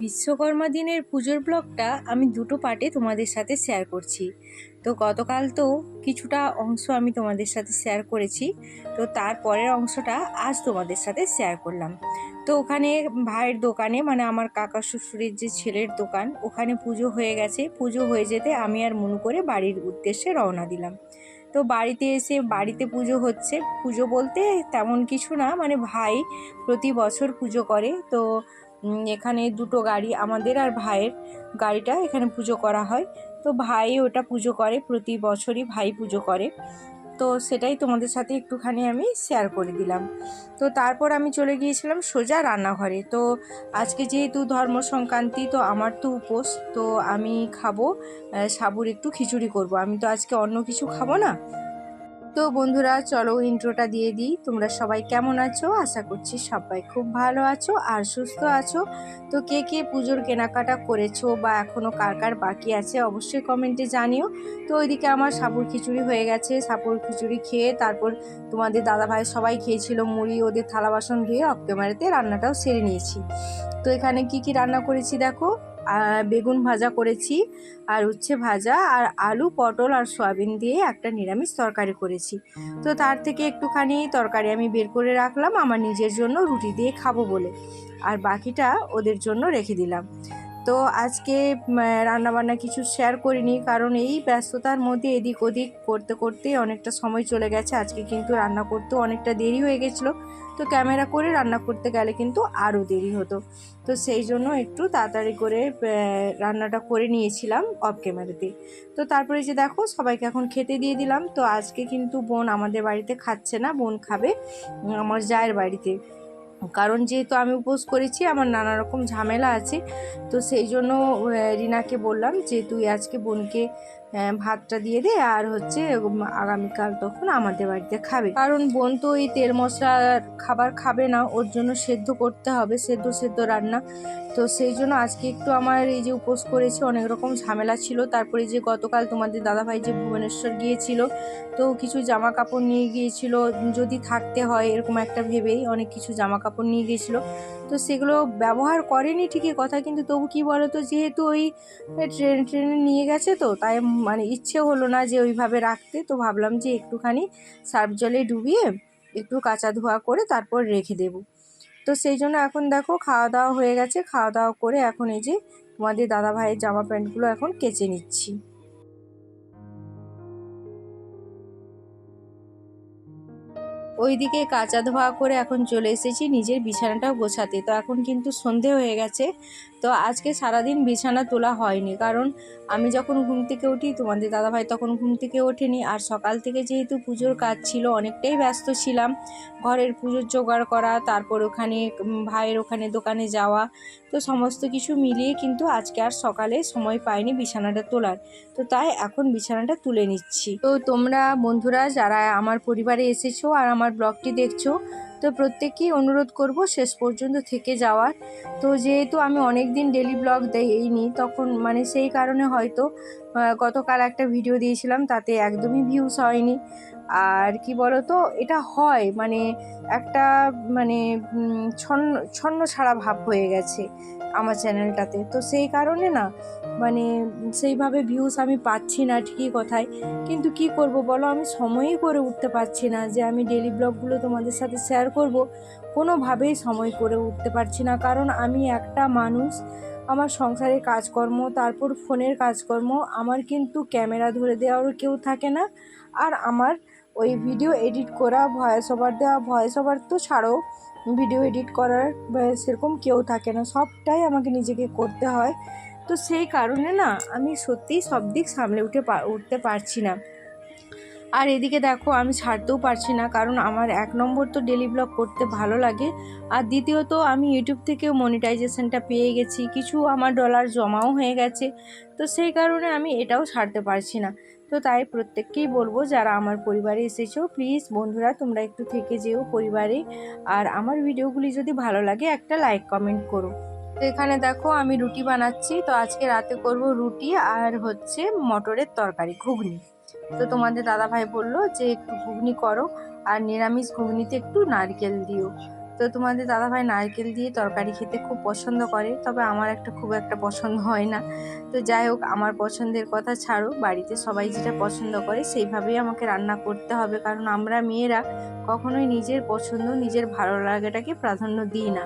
বিশ্বকর্মা দিনের পুজোর ব্লগটা আমি দুটো পার্টে তোমাদের সাথে শেয়ার করছি। তো গতকাল তো কিছুটা অংশ আমি তোমাদের সাথে শেয়ার করেছি। তো তারপরের অংশটা আজ তোমাদের সাথে শেয়ার করলাম। তো ওখানে ভাইয়ের দোকানে মানে আমার কাকা শ্বশুরের যে ছেলের দোকান, ওখানে পুজো হয়ে গেছে। পুজো হয়ে যেতে আমি আর মনে করে বাড়ির উদ্দেশ্যে রওনা দিলাম। তো বাড়িতে এসে, বাড়িতে পুজো হচ্ছে। পুজো বলতে তেমন কিছু না মানে ভাই প্রতি বছর পুজো করে। তো এখানে দুটো গাড়ি, আমাদের আর ভাইয়ের গাড়িটা এখানে পুজো করা হয়। তো ভাই ওটা পুজো করে, প্রতি বছরই ভাই পুজো করে। তো সেটাই তোমাদের সাথে একটুখানি আমি শেয়ার করে দিলাম। তো তারপর আমি চলে গিয়েছিলাম সোজা রান্নাঘরে। তো আজকে যেহেতু ধর্ম সংক্রান্তি তো আমার তো উপোস, তো আমি খাব সাবুর একটু খিচুড়ি করব। আমি তো আজকে অন্য কিছু খাব না। তো বন্ধুরা, চলো ইন্ট্রোটা দিয়ে দিই। তোমরা সবাই কেমন আছো? আশা করছি সবাই খুব ভালো আছো আর সুস্থ আছো। তো কে কে পুজোর কেনাকাটা করেছ বা এখনও কার কার বাকি আছে অবশ্যই কমেন্টে জানিও। তো ওইদিকে আমার সাপুর খিচুড়ি হয়ে গেছে। সাপুর খিচুড়ি খেয়ে তারপর তোমাদের দাদাভাই সবাই খেয়েছিল মুড়ি, ওদের থালা বাসন ধুয়ে অফ ক্যামেরাতে রান্নাটাও সেরে নিয়েছি। তো এখানে কি কি রান্না করেছি দেখো? বেগুন ভাজা করেছি, আর উচ্ছে ভাজা, আর আলু, পটল আর সয়াবিন দিয়ে একটা নিরামিষ তরকারি করেছি। তো তার থেকে একটুখানি তরকারি আমি বের করে রাখলাম, আমার নিজের জন্য রুটি দিয়ে খাব বলে। আর বাকিটা ওদের জন্য রেখে দিলাম। তো আজকে রান্নাবান্না কিছু শেয়ার করিনি, কারণ এই ব্যস্ততার মধ্যে এদিক ওদিক করতে করতে অনেকটা সময় চলে গেছে। আজকে কিন্তু রান্না করতেও অনেকটা দেরি হয়ে গেছিল। তো ক্যামেরা করে রান্না করতে গেলে কিন্তু আরও দেরি হতো। তো সেই জন্য একটু তাড়াতাড়ি করে রান্নাটা করে নিয়েছিলাম অফ ক্যামেরাতে তো। তারপরে যে দেখো, সবাইকে এখন খেতে দিয়ে দিলাম। তো আজকে কিন্তু বোন আমাদের বাড়িতে খাচ্ছে না, বোন খাবে আমার জায়ের বাড়িতে। কারণ যেহেতু আমি উপোস করেছি, আমার নানা রকম ঝামেলা আছে, তো সেই জন্য রিনাকে বললাম যে, তুই আজকে বোনকে ভাতটা দিয়ে দে আর হচ্ছে আগামীকাল তখন আমাদের বাড়িতে খাবে। কারণ বোন তো এই তেল মশলা খাবার খাবে না, ওর জন্য সেদ্ধ করতে হবে, সেদ্ধ সেদ্ধ রান্না। তো সেই জন্য আজকে একটু আমার এই যে উপোস করেছি, অনেক রকম ঝামেলা ছিল। তারপরে যে গতকাল তোমাদের দাদাভাই যে ভুবনেশ্বর গিয়েছিল, তো কিছু জামা কাপড় নিয়ে গিয়েছিল। যদি থাকতে হয়, এরকম একটা ভেবেই অনেক কিছু জামা কাপড় নিয়ে গিয়েছিল। তো সেগুলো ব্যবহার করেনি ঠিকই কথা, কিন্তু তবু কি বলো তো যেহেতু ওই ট্রেন, ট্রেনে নিয়ে গেছে তো, তাই মানে ইচ্ছে হলো না যে ওইভাবে রাখতে। তো ভাবলাম যে একটুখানি সার্ফ জলে ডুবিয়ে একটু কাঁচা ধোয়া করে তারপর রেখে দেবো। তো সেই জন্য এখন দেখো খাওয়া দাওয়া হয়ে গেছে। খাওয়া দাওয়া করে এখন এই যে তোমাদের দাদা ভাইয়ের জামা প্যান্টগুলো এখন কেচে নিচ্ছি। ওইদিকে কাঁচা ধোয়া করে এখন চলে এসেছি নিজের বিছানাটাও গোছাতে। তো এখন কিন্তু সন্ধে হয়ে গেছে। তো আজকে সারাদিন বিছানা তোলা হয়নি। কারণ আমি যখন ঘুম থেকে উঠি, তোমাদের দাদাভাই তখন ঘুম থেকে ওঠেনি। আর সকাল থেকে যেহেতু পুজোর কাজ ছিল, অনেকটাই ব্যস্ত ছিলাম। ঘরের পুজোর জোগাড় করা, তারপর ওখানে ভাইয়ের ওখানে দোকানে যাওয়া, তো সমস্ত কিছু মিলিয়ে কিন্তু আজকে আর সকালে সময় পাইনি বিছানাটা তোলার। তো তাই এখন বিছানাটা তুলে নিচ্ছি। তো তোমরা বন্ধুরা, যারা আমার পরিবারে এসেছ আর আমার ব্লগটি দেখছ, তো প্রত্যেককেই অনুরোধ করব শেষ পর্যন্ত থেকে যাওয়ার। তো যেহেতু আমি অনেক দিন ডেলি ব্লগ দেইনি, তখন মানে সেই কারণে হয়তো গতকাল একটা ভিডিও দিয়েছিলাম, তাতে একদমই ভিউস হয়নি। আর কি বলতো, এটা হয় মানে একটা মানে ছন্ন ছন্ন ছাড়া ভাব হয়ে গেছে। আমার চ্যানেলটাতে। তো সেই কারণে না মানে সেইভাবে ভিউস আমি পাচ্ছি না ঠিকই কথায়। কিন্তু কি করব বলো? আমি সময়ই করে উঠতে পারছি না যে আমি ডেলি ব্লগগুলো তোমাদের সাথে শেয়ার করব। কোনোভাবেই সময় করে উঠতে পারছি না। কারণ আমি একটা মানুষ, আমার সংসারের কাজকর্ম, তারপর ফোনের কাজকর্ম, আমার কিন্তু ক্যামেরা ধরে দেওয়ারও কেউ থাকে না। আর আমার ওই ভিডিও এডিট করা ভয়েস ওভার দেওয়া ভয়েস ওভার তো ছাড়ো ভিডিও এডিট করার সেরকম কেউ থাকে না। সবটাই আমাকে নিজেকে করতে হয়। তো সেই কারণে না, আমি সত্যিই সব দিক সামলে উঠে উঠতে পারছি না। আর এদিকে দেখো, আমি ছাড়তেও পারছি না, কারণ আমার এক নম্বর তো ডেলি ব্লগ করতে ভালো লাগে। আর দ্বিতীয়ত, আমি ইউটিউব থেকেও মনিটাইজেশনটা পেয়ে গেছি। কিছু আমার ডলার জমাও হয়ে গেছে। তো সেই কারণে আমি এটাও ছাড়তে পারছি না। তো তাই প্রত্যেককেই বলব, যারা আমার পরিবারে এসেছ প্লিজ বন্ধুরা, তোমরা একটু থেকে যেও পরিবারে। আর আমার ভিডিওগুলি যদি ভালো লাগে, একটা লাইক কমেন্ট করো। তো এখানে দেখো, আমি রুটি বানাচ্ছি। তো আজকে রাতে করব রুটি আর হচ্ছে মটরের তরকারি, ঘুগনি। তো তোমাদের দাদা ভাই বলল যে, একটু ঘুগনি করো। আর নিরামিষ ঘুগনিতে একটু নারকেল দিও। তো তোমাদের দাদাভাই নারকেল দিয়ে তরকারি খেতে খুব পছন্দ করে, তবে আমার একটা খুব একটা পছন্দ হয় না। তো যাই হোক, আমার পছন্দের কথা ছাড়ো, বাড়িতে সবাই যেটা পছন্দ করে সেইভাবেই আমাকে রান্না করতে হবে, কারণ আমরা মেয়েরা কখনোই নিজের পছন্দ, নিজের ভালো লাগাটাকে প্রাধান্য দিই না।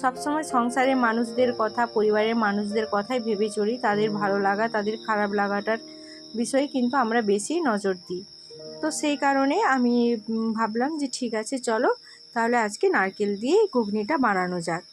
সবসময় সংসারের মানুষদের কথা, পরিবারের মানুষদের কথাই ভেবে চলি, তাদের ভালো লাগা, তাদের খারাপ লাগাটার বিষয়ে কিন্তু আমরা বেশি নজর দিই। তো সেই কারণে আমি ভাবলাম যে ঠিক আছে, চলো তাহলে আজকে নারকেল দিয়ে ঘুগনিটা বানানো যাক।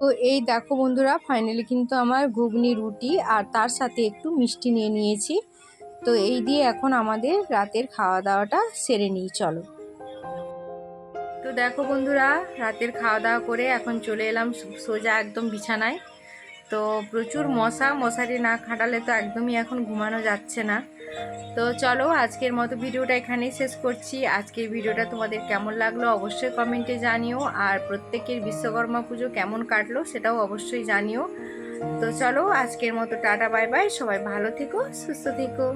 তো এই দেখো বন্ধুরা ফাইনালি কিন্তু আমার ঘুগনি, রুটি আর তার সাথে একটু মিষ্টি নিয়ে নিয়েছি। তো এই দিয়ে এখন আমাদের রাতের খাওয়া দাওয়াটা সেরে নিই, চলো। তো দেখো বন্ধুরা, রাতের খাওয়া দাওয়া করে এখন চলে এলাম সোজা একদম বিছানায়। তো প্রচুর মশা, মশারি না খাটালে তো একদমই এখন ঘুমানো যাচ্ছে না। তো চলো আজকের মতো ভিডিওটা এখানেই শেষ করছি। আজকের ভিডিওটা তোমাদের কেমন লাগল অবশ্যই কমেন্টে জানিও। আর প্রত্যেকের বিশ্বকর্মা পুজো কেমন কাটলো সেটাও অবশ্যই জানিও। তো চলো আজকের মতো টাটা, বাই বাই। সবাই ভালো থেকো, সুস্থ থেকো।